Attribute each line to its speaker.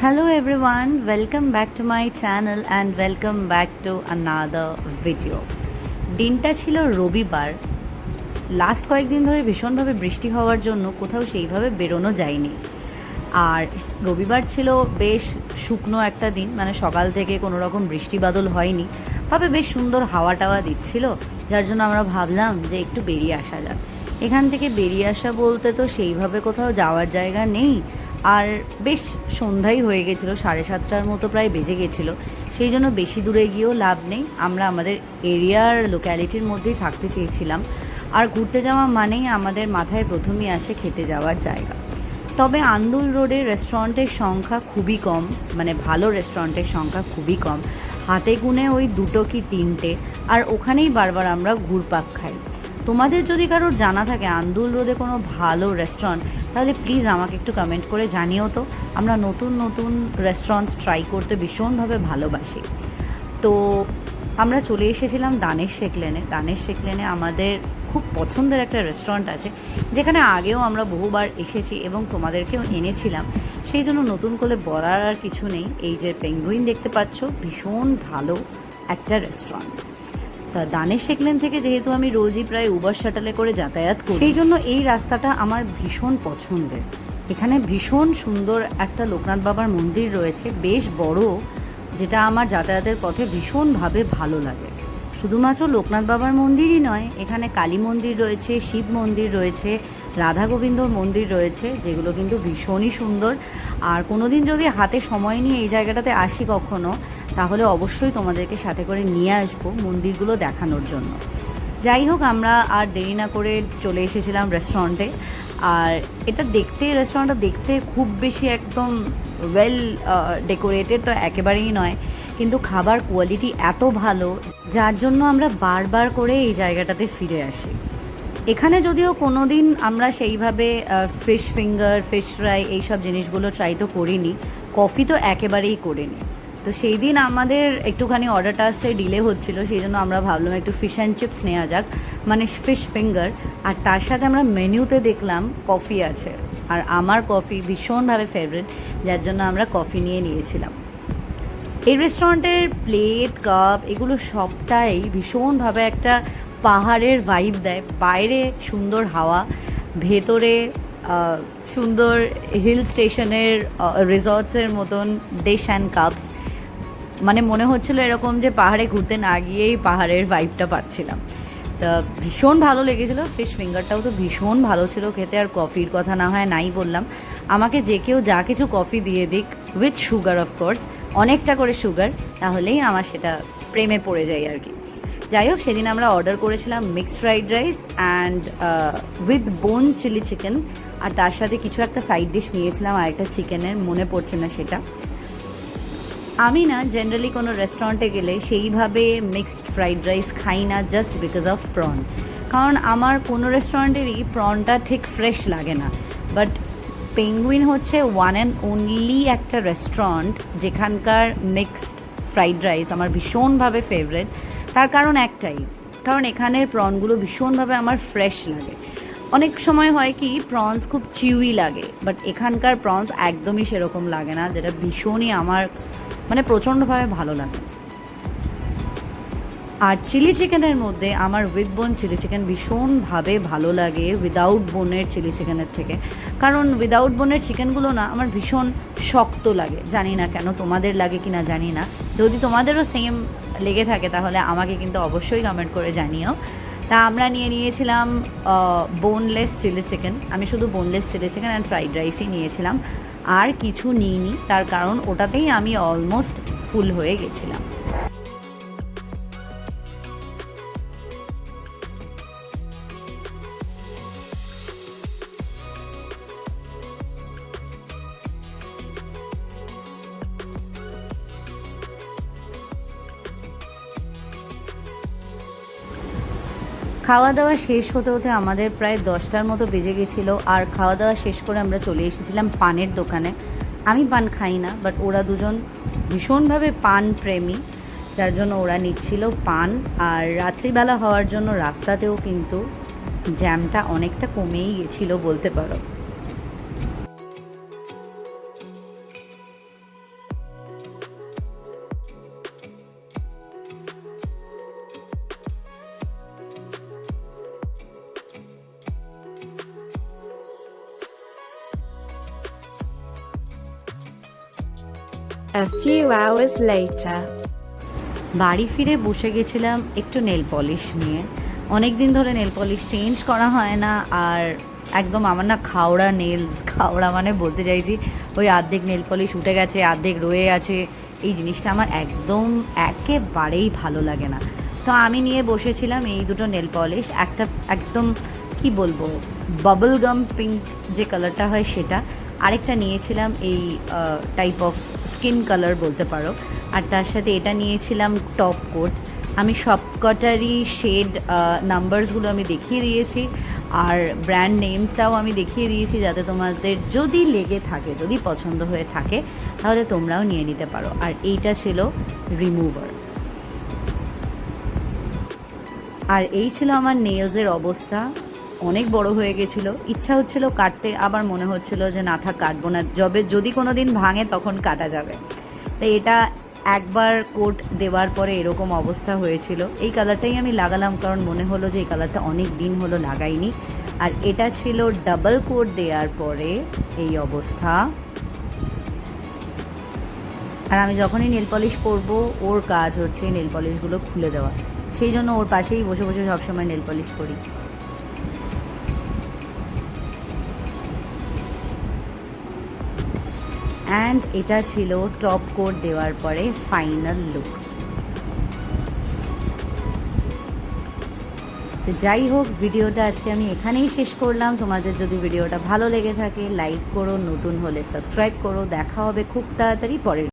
Speaker 1: Hello everyone, welcome back to my channel and welcome back to another video. দিনটা ছিল রবিবার। Last কয়েকদিন ধরে ভীষণভাবে বৃষ্টি হওয়ার জন্য কোথাও সেইভাবে বেরোনো যায়নি। আর রবিবার ছিল বেশ শুকনো একটা দিন মানে সকাল থেকে কোনো রকম বৃষ্টি বাদল হয়নি তবে বেশ সুন্দর হাওয়া টাওয়া দিচ্ছিল যার জন্য আমরা ভাবলাম যে একটু বেরিয়ে আসা যাক। এখান থেকে বেরিয়ে আসা বলতে তো সেইভাবে কোথাও যাওয়ার জায়গা নেই আর বেশ সন্ধ্যাই হয়ে গেছিল, সাড়ে সাতটার মতো প্রায় বেজে গেছিল। সেই জন্য বেশি দূরে গিয়েও লাভ নেই। আমরা আমাদের এরিয়ার লোক্যালিটির মধ্যেই থাকতে চেয়েছিলাম। আর ঘুরতে যাওয়া মানেই আমাদের মাথায় প্রথমেই আসে খেতে যাওয়ার জায়গা। তবে আন্দুল রোডে রেস্টুরেন্টের সংখ্যা খুবই কম মানে ভালো রেস্টুরেন্টের সংখ্যা খুবই কম। হাতে গুনে ওই দুটো কি তিনটে, আর ওখানেই বারবার আমরা ঘুরপাক খাই। তোমাদের যদি কারোর জানা থাকে আন্দুল রোদে কোনো ভালো রেস্টুরেন্ট তাহলে প্লিজ আমাকে একটু কমেন্ট করে জানিও তো। আমরা নতুন নতুন রেস্টুরেন্টস ট্রাই করতে ভীষণভাবে ভালোবাসি। তো আমরা চলে এসেছিলাম দানেশ শেখ লেনে দানেশ শেখ লেনে আমাদের খুব পছন্দের একটা রেস্টুরেন্ট আছে, যেখানে আগেও আমরা বহুবার এসেছি এবং তোমাদেরকেও এনেছিলাম। সেই জন্য নতুন করে বলার আর কিছু নেই। এই যে পেঙ্গুইন দেখতে পাচ্ছ, ভীষণ ভালো একটা রেস্টুরেন্ট তা দানেশ শেখলেন থেকে যেহেতু আমি রোজই প্রায় উবার শাটালে করে যাতায়াত করি, সেই জন্য এই রাস্তাটা আমার ভীষণ পছন্দের। এখানে ভীষণ সুন্দর একটা লোকনাথ বাবার মন্দির রয়েছে, বেশ বড়, যেটা আমার যাতায়াতের পথে ভীষণভাবে ভালো লাগে। শুধুমাত্র লোকনাথ বাবার মন্দিরই নয়, এখানে কালী মন্দির রয়েছে, শিব মন্দির রয়েছে, রাধা গোবিন্দর মন্দির রয়েছে, যেগুলো কিন্তু ভীষণই সুন্দর। আর কোনোদিন যদি হাতে সময় নিয়ে এই জায়গাটাতে আসি কখনো তাহলে অবশ্যই তোমাদেরকে সাথে করে নিয়ে আসব মন্দিরগুলো দেখানোর জন্য। যাই হোক, আমরা আর দেরি না করে চলে এসেছিলাম রেস্টুরেন্টে আর এটা দেখতে রেস্টুরেন্টটা দেখতে খুব বেশি একদম ওয়েল ডেকোরেটেড তো একেবারেই নয়। কিন্তু খাবার কোয়ালিটি এত ভালো, যার জন্য আমরা বারবার করে এই জায়গাটাতে ফিরে আসি। এখানে যদিও কোনো দিন আমরা সেইভাবে ফিশ ফিঙ্গার ফিশ ফ্রাই এইসব জিনিসগুলো ট্রাই তো করিনি। কফি তো একেবারেই করিনি। তো সেই দিন আমাদের একটুখানি অর্ডারটা আসতে ডিলে হচ্ছিল, সেই জন্য আমরা ভাবলাম একটু ফিশ অ্যান্ড চিপস নেওয়া যাক মানে ফিশ ফিঙ্গার আর তার সাথে আমরা মেনুতে দেখলাম কফি আছে, আর আমার কফি ভীষণভাবে ফেভারিট যার জন্য আমরা কফি নিয়ে নিয়েছিলাম। এই রেস্টুরেন্টের প্লেট কাপ এগুলো সবটাই ভীষণভাবে একটা পাহাড়ের ভাইব দেয়, বাইরে সুন্দর হাওয়া, ভেতরে সুন্দর হিল স্টেশনের রিসর্টসের মতন ডিশ অ্যান্ড কাপস মানে মনে হচ্ছিল এরকম যে পাহাড়ে ঘুরতে না গিয়েই পাহাড়ের ভাইবটা পাচ্ছিলাম। তা ভীষণ ভালো লেগেছিলো ফিশ ফিঙ্গারটাও তো ভীষণ ভালো ছিল খেতে, আর কফির কথা না হয় নাই বললাম। আমাকে যে কেউ যা কিছু কফি দিয়ে দিক উইথ সুগার অফকোর্স অনেকটা করে সুগার তাহলেই আমার সেটা প্রেমে পড়ে যায় আর কি। যাই হোক, সেদিন আমরা অর্ডার করেছিলাম mixed fried rice and with bone chilli chicken আর তার সাথে কিছু একটা সাইড ডিশ নিয়েছিলাম আর একটা চিকেনের মনে পড়ছে না সেটা। আমি না জেনারেলি কোনো রেস্টুরেন্টে গেলে সেইভাবে মিক্সড ফ্রাইড রাইস খাই না জাস্ট বিকজ অফ প্রন কারণ আমার কোনো রেস্টুরেন্টেরই প্রনটা ঠিক ফ্রেশ লাগে না। বাট পেঙ্গুইন হচ্ছে ওয়ান অ্যান্ড অনলি একটা রেস্টুরেন্ট যেখানকার মিক্সড ফ্রাইড রাইস আমার ভীষণভাবে ফেভারেট তার কারণ একটাই, কারণ এখানের প্রনগুলো ভীষণভাবে আমার ফ্রেশ লাগে। অনেক সময় হয় কি প্রনস খুব চিউই লাগে বাট এখানকার প্রনস একদমই সেরকম লাগে না, যেটা ভীষণই আমার মানে প্রচণ্ডভাবে ভালো লাগে। আর চিলি চিকেনের মধ্যে আমার উইথ বোন চিলি চিকেন ভীষণভাবে ভালো লাগে উইদাউট বোনের চিলি চিকেনের থেকে। কারণ উইদাউট বোনের চিকেনগুলো না আমার ভীষণ শক্ত লাগে। জানি না কেন তোমাদের লাগে কি না জানি না। যদি তোমাদেরও সেম লেগে থাকে তাহলে আমাকে কিন্তু অবশ্যই কমেন্ট করে জানিও। তা আমরা নিয়ে নিয়েছিলাম বোনলেস চিলি চিকেন আমি শুধু boneless chilli chicken and fried রাইসই নিয়েছিলাম। আর কিছু নিইনি, তার কারণ ওটাতেই আমি অলমোস্ট ফুল হয়ে গেছিলাম। খাওয়া দাওয়া শেষ হতে হতে আমাদের প্রায় দশটার মতো বেজে গেছিল, আর খাওয়া দাওয়া শেষ করে আমরা চলে এসেছিলাম পানের দোকানে। আমি পান খাই না বাট ওরা দুজন ভীষণভাবে পান প্রেমী, যার জন্য ওরা নিচ্ছিল পান। আর রাত্রিবেলা হওয়ার জন্য রাস্তাতেও কিন্তু জ্যামটা অনেকটা কমেই গেছিল বলতে পারো।
Speaker 2: A few hours later.
Speaker 1: বাড়ি ফিরে বসে গেছিলাম একটু নেল পলিশ নিয়ে। অনেক দিন ধরে নেল পলিশ চেঞ্জ করা হয় না, আর একদম আমার না খাওড়া নেলস, খাওড়া মানে বলতে চাইছি, ওই অর্ধেক নেল পলিশ উঠে গেছে অর্ধেক রয়ে আছে। এই জিনিসটা আমার একদম একেবারেই ভালো লাগে না। তো আমি নিয়ে বসেছিলাম এই দুটো নেল পলিশ, একটা একদম, কি বলব বাবল গাম পিঙ্ক যে কালারটা হয় সেটা আরেকটা নিয়েছিলাম এই টাইপ অফ স্কিন কালার বলতে পারো। আর তার সাথে এটা নিয়েছিলাম টপ কোট আমি সবকটারই শেড নাম্বারসগুলো আমি দেখিয়ে দিয়েছি। আর ব্র্যান্ড নেমসটাও আমি দেখিয়ে দিয়েছি যাতে তোমাদের যদি লেগে থাকে, যদি পছন্দ হয়ে থাকে, তাহলে তোমরাও নিয়ে নিতে পারো। আর এইটা ছিল রিমুভার আর এই ছিল আমার নেলসের অবস্থা। অনেক বড় হয়ে গেছিল। ইচ্ছা হচ্ছিল কাটতে, আবার মনে হচ্ছিল যে না থাক, কাটবো না। যবে, যদি কোনো দিন ভাঙে তখন কাটা যাবে। তো এটা একবার কোট দেওয়ার পরে এরকম অবস্থা হয়েছিল। এই কালারটাই আমি লাগালাম, কারণ মনে হলো যে এই কালারটা অনেক দিন হলো লাগাইনি। আর এটা ছিল ডাবল কোট দেওয়ার পরে এই অবস্থা। আর আমি যখনই নেল পলিশ পরবো, ওর কাজ হচ্ছে নেল পলিশগুলো খুলে দেওয়া। সেই জন্য ওর পাশেই বসে বসে সবসময় নেল পলিশ করি। অ্যান্ড এটা ছিল টপ কোট দেওয়ার পরে ফাইনাল লুক তো যাই হোক, ভিডিওটা আজকে আমি এখানেই শেষ করলাম। তোমাদের যদি ভিডিওটা ভালো লেগে থাকে লাইক করো, নতুন হলে সাবস্ক্রাইব করো। দেখা হবে খুব তাড়াতাড়ি পরের